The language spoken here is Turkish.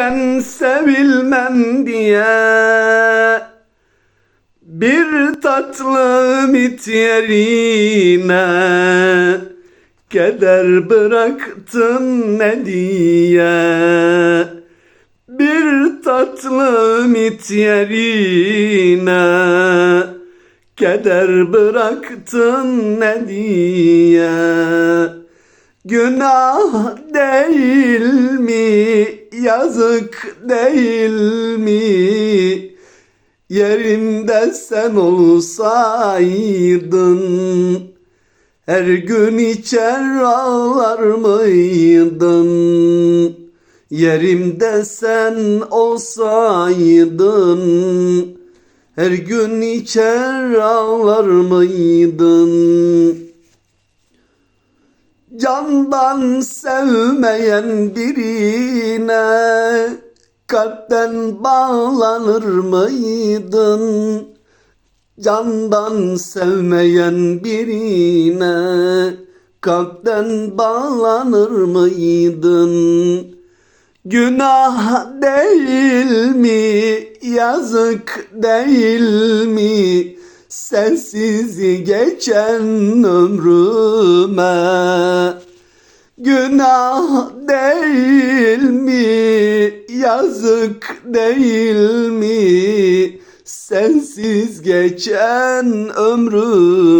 Ben sevilmem diye bir tatlı mit yerine Keder bıraktın ne diye Bir tatlı mit yerine Keder bıraktın ne diye Günah değil? Yazık değil mi? Yerimde sen olsaydın Her gün içer ağlar mıydın? Yerimde sen olsaydın Her gün içer ağlar mıydın? Candan sevmeyen birine kalpten bağlanır mıydın? Candan sevmeyen birine kalpten bağlanır mıydın? Günah değil mi? Yazık değil mi? Sensiz geçen ömrüme Günah değil mi? Yazık değil mi? Sensiz geçen ömrüm